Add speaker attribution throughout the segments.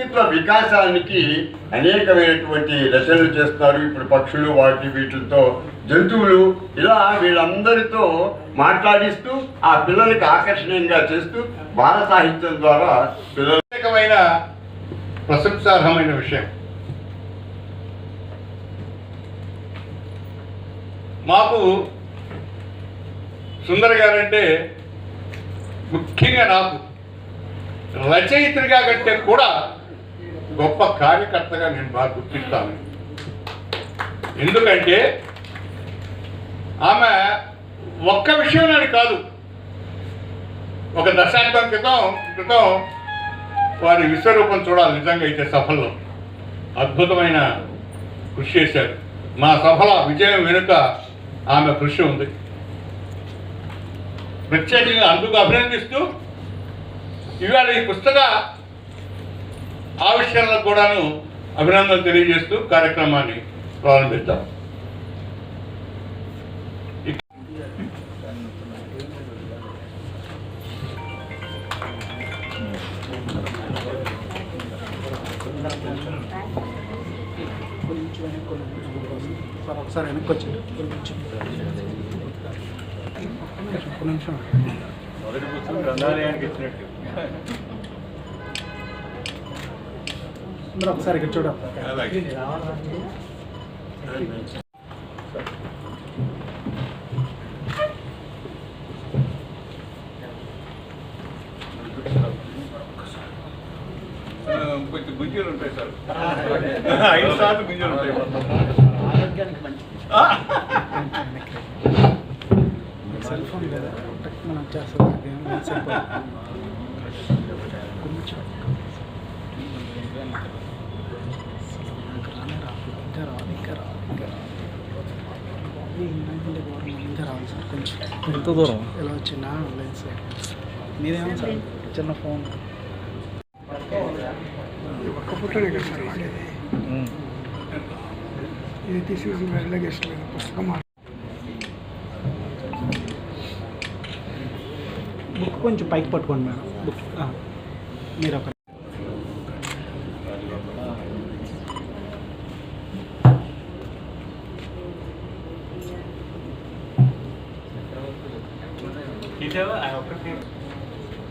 Speaker 1: వ్యక్తిత్వ వికాసానికి అనేకమైనటువంటి రచనలు చేస్తారు. ఇప్పుడు పక్షులు వాటి వీటితో జంతువులు ఇలా వీళ్ళందరితో మాట్లాడిస్తూ ఆ పిల్లలకి ఆకర్షణీయంగా చేస్తూ బాల సాహిత్యం ద్వారా పిల్లలకమైన
Speaker 2: ప్రత్యేకమైన ప్రశంసార్హమైన విషయం. మాకు సుందర్ గారంటే ముఖ్యంగా నాకు రచయిత్రిగా కంటే కూడా గొప్ప కార్యకర్తగా నేను బాగా గుర్తిస్తాను. ఎందుకంటే ఆమె ఒక్క విషయంలోని కాదు. ఒక దశాబ్దం క్రితం క్రితం వారి విశ్వరూపం చూడాలి నిజంగా అయితే సఫల్లో అద్భుతమైన కృషి చేశారు. మా సఫల విజయం వెనుక ఆమె కృషి ఉంది. ప్రత్యేకంగా అందుకు అభినందిస్తూ ఇవాళ ఈ పుస్తక ఆవిష్కరణలకు కూడాను అభినందనలు తెలియజేస్తూ కార్యక్రమాన్ని ప్రారంభిద్దాం.
Speaker 3: సార్ ఒకసారి వెనక్కి వచ్చి కొంచెం ఒక్క నిమిషం అందరూ ఒకసారి ఇక్కడ చూడండి
Speaker 2: కొంచెం గుంజలు ఉంటాయి సార్. ఐదు సార్లు గుంజలు ఉంటాయి.
Speaker 3: ఆరోగ్యానికి మంచి సెల్ ఫోన్ కదా మనం చేస్తాం. కొంచెం
Speaker 4: ఎంత దూరం?
Speaker 3: ఎలా వచ్చిందా? లేదు సార్. మీదేమో సార్ చిన్న ఫోన్. ఒక్క పుట్టనే కదా సార్ వాడేది. ఇది తీసేసి వెళ్ళగేసలేదు పుస్తకం బుక్ కొంచెం పైకి పట్టుకోండి మేడం. బుక్ మీరు ఒక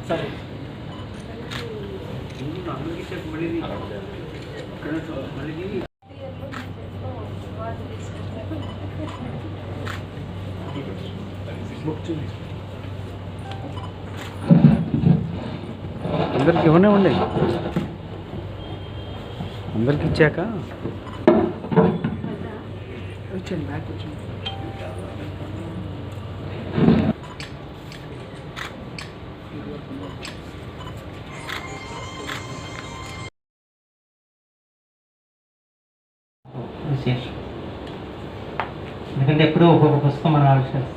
Speaker 3: సరే బుక్ చూడండి
Speaker 4: అందరికి ఇవ్వనే ఉండే అందరికి ఇచ్చాక
Speaker 3: వచ్చేయండి బ్యాక్ వచ్చేయండి
Speaker 5: విశేషం ఎందుకంటే ఎప్పుడూ ఒక్కొక్క పుస్తకం మనం ఆవిష్కరిస్తాం.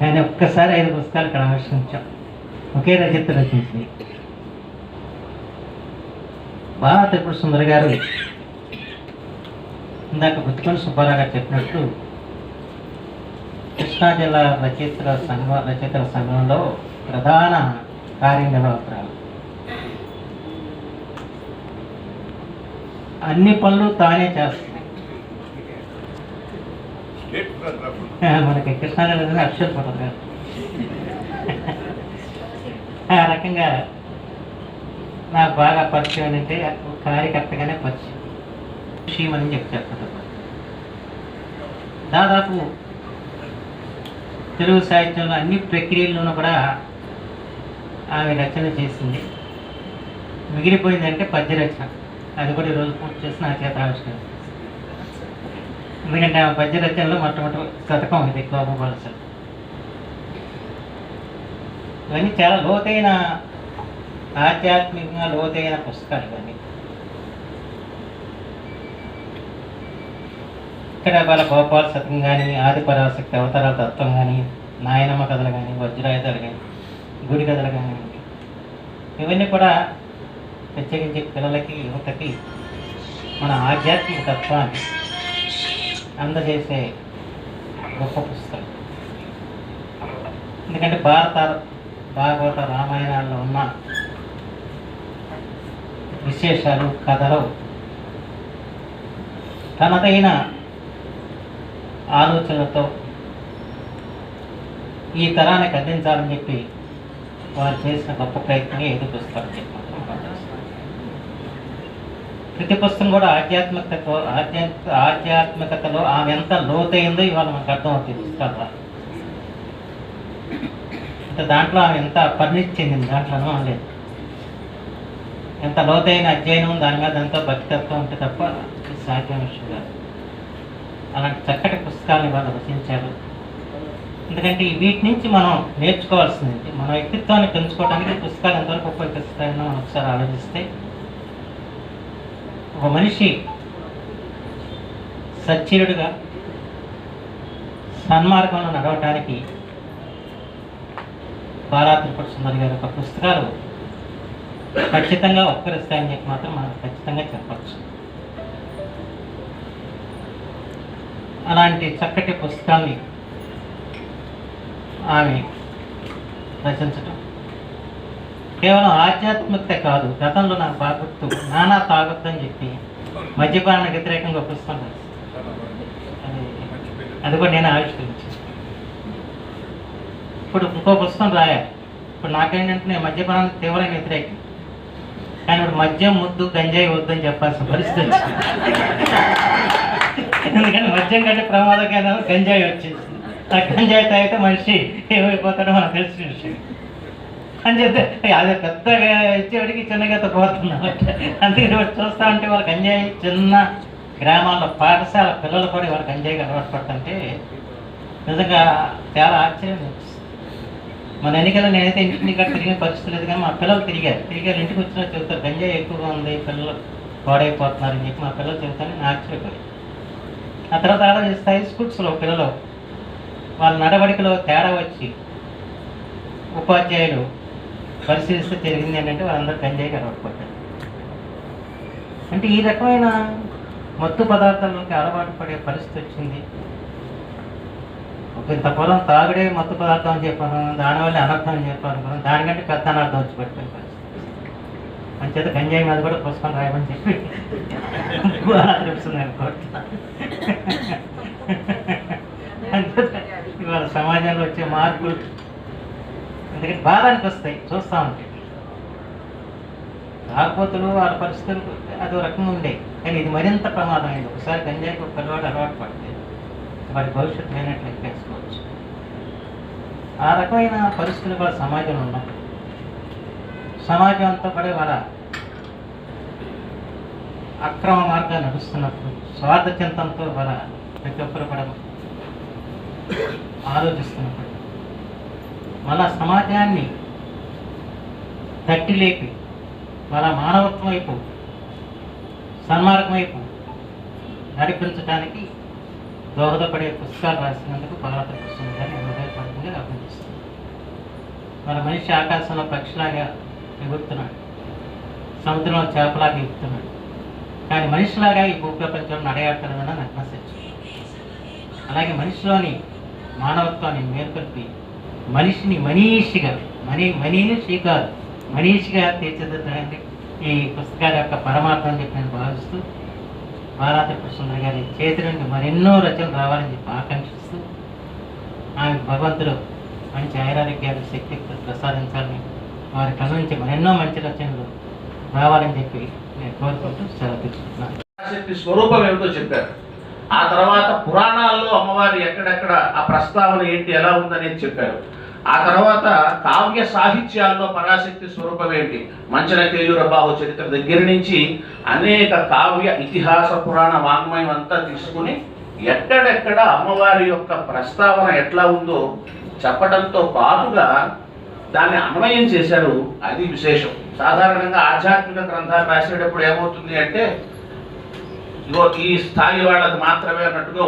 Speaker 5: కానీ ఒక్కసారి ఐదు పుస్తకాలు ఇక్కడ ఆవిష్కరించాం. ఒకే రచయిత రచించింది. బాగా త్రిపుర సుందర గారు ఇందాక బుత్తికొండ సుబ్బారావు గారు చెప్పినట్టు కృష్ణా జిల్లా రచయితల సంఘం రచయితల సంఘంలో ప్రధాన కార్యనిర్వాహకురాలు. అన్ని పనులు తానే చేస్తుంది మనకి కృష్ణానగర్ అక్షర ఫోటోగ్రాఫ్ ఆ రకంగా నాకు బాగా పరిచయం అంటే కార్యకర్తగానే పరిచయం. శ్రీమని చెప్పి చెప్పడం దాదాపు తెలుగు సాహిత్యంలో అన్ని ప్రక్రియల్లోనూ కూడా ఆమె రచన చేసింది. మిగిలిపోయిందంటే పద్య రచన అది కూడా ఈరోజు పూర్తి చేసి నా చేత ఆవిష్కరణ ఎందుకంటే ఆ పద్య రచనలో మొట్టమొదటి శతకం ఇది కోపం ఇవన్నీ చాలా లోతైన ఆధ్యాత్మికంగా లోతైన పుస్తకాలు ఇవన్నీ. ఇక్కడ వాళ్ళ గోపాల శతకం కానీ ఆది పరాశక్తి అవతారాల తత్వం కానీ నాయనమ్మ కథలు కానీ వజ్రాయుధాలు కానీ గుడి కథలు కానీ ఇవన్నీ కూడా ప్రత్యేకించి పిల్లలకి యువతకి మన ఆధ్యాత్మిక తత్వాన్ని అందజేసే గొప్ప పుస్తకం. ఎందుకంటే భారత భాగవత రామాయణాల్లో ఉన్న విశేషాలు కథలు తనదైన ఆలోచనలతో ఈ తరానికి అందించాలని చెప్పి వారు చేసిన గొప్ప ప్రయత్నమే ఏదో పుస్తకం చెప్పి ప్రతి పుస్తకం కూడా ఆధ్యాత్మికతతో ఆధ్యాత్మిక ఆధ్యాత్మికతలో ఆమె ఎంత లోతైందో ఇవాళ మనకు అర్థమవుతుంది పుస్తకాల అంటే దాంట్లో ఆమె ఎంత పరిణితి చెందింది దాంట్లో అనుమానం లేదు. ఎంత లోతైన అధ్యయనం దాని మీద ఎంతో భక్తితత్వం ఉంటే తప్ప సాధ్యం విషయం కాదు. అలాంటి చక్కటి పుస్తకాలను వాళ్ళు రచించారు. ఎందుకంటే వీటి నుంచి మనం నేర్చుకోవాల్సింది మన వ్యక్తిత్వాన్ని పెంచుకోవడానికి పుస్తకాలు ఎంతవరకు ఉపయోగిస్తాయని మనం ఒకసారి ఆలోచిస్తే ఒక మనిషి సచ్చీరుడుగా సన్మార్గంలో నడవటానికి బాలా త్రిపుర సుందరి గారి యొక్క పుస్తకాలు ఖచ్చితంగా ఉపకరిస్తాయని చెప్పి మాత్రం మనం ఖచ్చితంగా చెప్పచ్చు. అలాంటి చక్కటి పుస్తకాన్ని ఆమె రచించటం. కేవలం ఆధ్యాత్మికత కాదు గతంలో నాకు బాగా గుర్తు. నానా తాగొద్దని చెప్పి మద్యపానానికి వ్యతిరేకంగా పుస్తకం అది అది కూడా నేను ఆవిష్కరించాను. ఇప్పుడు ఇంకో పుస్తకం రాయాలి ఇప్పుడు నాకేంటంటే నేను మద్యపానానికి తీవ్రమైన వ్యతిరేకం. కానీ ఇప్పుడు మద్యం ముద్దు గంజాయి వద్దని చెప్పాల్సిన పరిస్థితి వచ్చింది. ఎందుకంటే మద్యం కంటే ప్రమాదకైనా గంజాయి వచ్చేసింది. ఆ గంజాయి తాగితే మనిషి ఏమైపోతాడో మనకు తెలిసిన విషయం. అని చెప్తే అదే పెద్దగా ఇచ్చేవాడికి చిన్నగా పోతున్నాం అందుకని వాడు చూస్తా ఉంటే వాళ్ళకి అన్యాయం చిన్న గ్రామాల్లో పాఠశాల పిల్లలు కూడా వాళ్ళకి గంజాయికి అలవాటు పడుతుంటే నిజంగా చాలా ఆశ్చర్యం మన ఎన్నికల్లో నేనైతే ఇంటికి ఇక్కడ తిరిగే పరిస్థితి లేదు కానీ మా పిల్లలు తిరిగారు. తిరిగారు ఇంటికి వచ్చినా చెబుతారు గంజాయి ఎక్కువగా ఉంది పిల్లలు పాడైపోతున్నారు అని చెప్పి మా పిల్లలు చెబుతాను నేను ఆశ్చర్యపోయి ఆ తర్వాత ఆలోచిస్తే హై స్కూల్స్లో పిల్లలు వాళ్ళ నడవడికలో తేడా వచ్చి ఉపాధ్యాయులు పరిశీలిస్తే జరిగింది ఏంటంటే వాళ్ళందరూ గంజాయికి అలవాటు పడ్డారు అంటే ఈ రకమైన మత్తు పదార్థాలకి అలవాటు పడే పరిస్థితి వచ్చింది. ఒక ఇంత పొలం తాగుడే మత్తు పదార్థం అని చెప్పాను దానివల్ల అనర్థం అని చెప్పాను దానికంటే పెద్ద అనర్థం వచ్చి పడిపోయిన పరిస్థితి. అంచేత గంజాయి మీద కూడా పుస్తకం రాయమని చెప్పి తెలుస్తుంది ఇవాళ సమాజంలో వచ్చే మార్పులు అందుకని బాధ అనిపిస్తాయి చూస్తూ ఉంటే. తాగుబోతులు వాళ్ళ పరిస్థితులు అదో రకంగా ఉండే. కానీ ఇది మరింత ప్రమాదమైంది. ఒకసారి గంజాయికి ఒక పిల్లవాడు అలవాటు పడితే వాడి భవిష్యత్తు లేనట్లు ఎక్కేసుకోవచ్చు ఆ రకమైన పరిస్థితులు కూడా సమాజంలో ఉన్నాం సమాజం అంతా పడే వాళ్ళ అక్రమ మార్గాన్ని నడుస్తున్నప్పుడు స్వార్థ చింతంతో వాళ్ళ ప్రతి ఒక్కరు కూడా ఆలోచిస్తున్నప్పుడు వాళ్ళ సమాజాన్ని తట్టి లేపి మానవత్వం వైపు సన్మార్గం వైపు నడిపించడానికి దోహదపడే పుస్తకాలు రాసినందుకు భారత పుస్తకం గారిని హృదయపూర్వకంగా అభినందిస్తున్నాను. మన మనిషి ఆకాశంలో పక్షిలాగా ఎగురుతున్నాడు. సముద్రంలో చేపలాగా ఎగురుతున్నాడు. కానీ మనిషిలాగా ఈ భూప్రపంచంలో నడయాడుతున్నదన్న నగ్న సత్యం అలాగే మనిషిలోని మానవత్వాన్ని మేల్కొల్పి మనిషిని మనీషిగా మనీ మనీని శ్రీకారు. మనీషిగా తీర్చిదిద్దడానికి ఈ పుస్తకాల యొక్క పరమార్థం చెప్పి నేను భావిస్తూ భారత కృష్ణ గారి చేతి నుండి మరెన్నో రచనలు రావాలని చెప్పి ఆకాంక్షిస్తూ ఆమె భగవంతుడు మంచి ఐరారోగ్యాలు శక్తి ప్రసాదించాలని వారి కళ నుంచి మరెన్నో మంచి రచనలు రావాలని చెప్పి నేను కోరుకుంటూ సెలవు తీసుకుంటున్నాను.
Speaker 6: శక్తి స్వరూపం ఏమిటో చెప్పారు. ఆ తర్వాత పురాణాల్లో అమ్మవారి ఎక్కడెక్కడ ఆ ప్రస్తావన ఏంటి ఎలా ఉందనేది చెప్పారు. ఆ తర్వాత కావ్య సాహిత్యాల్లో పరాశక్తి స్వరూపం ఏంటి? మంచన తేజురబాహు చరిత్ర దగ్గర నుంచి అనేక కావ్య ఇతిహాస పురాణ వాంగ్మయం అంతా తీసుకుని ఎక్కడెక్కడ అమ్మవారి యొక్క ప్రస్తావన ఎట్లా ఉందో చెప్పడంతో పాటుగా దాన్ని అన్వయం చేశారు. అది విశేషం. సాధారణంగా ఆధ్యాత్మిక గ్రంథాలు రాసేటప్పుడు ఏమవుతుంది అంటే ఇగో ఈ స్థాయి వాళ్ళకి మాత్రమే అన్నట్టుగా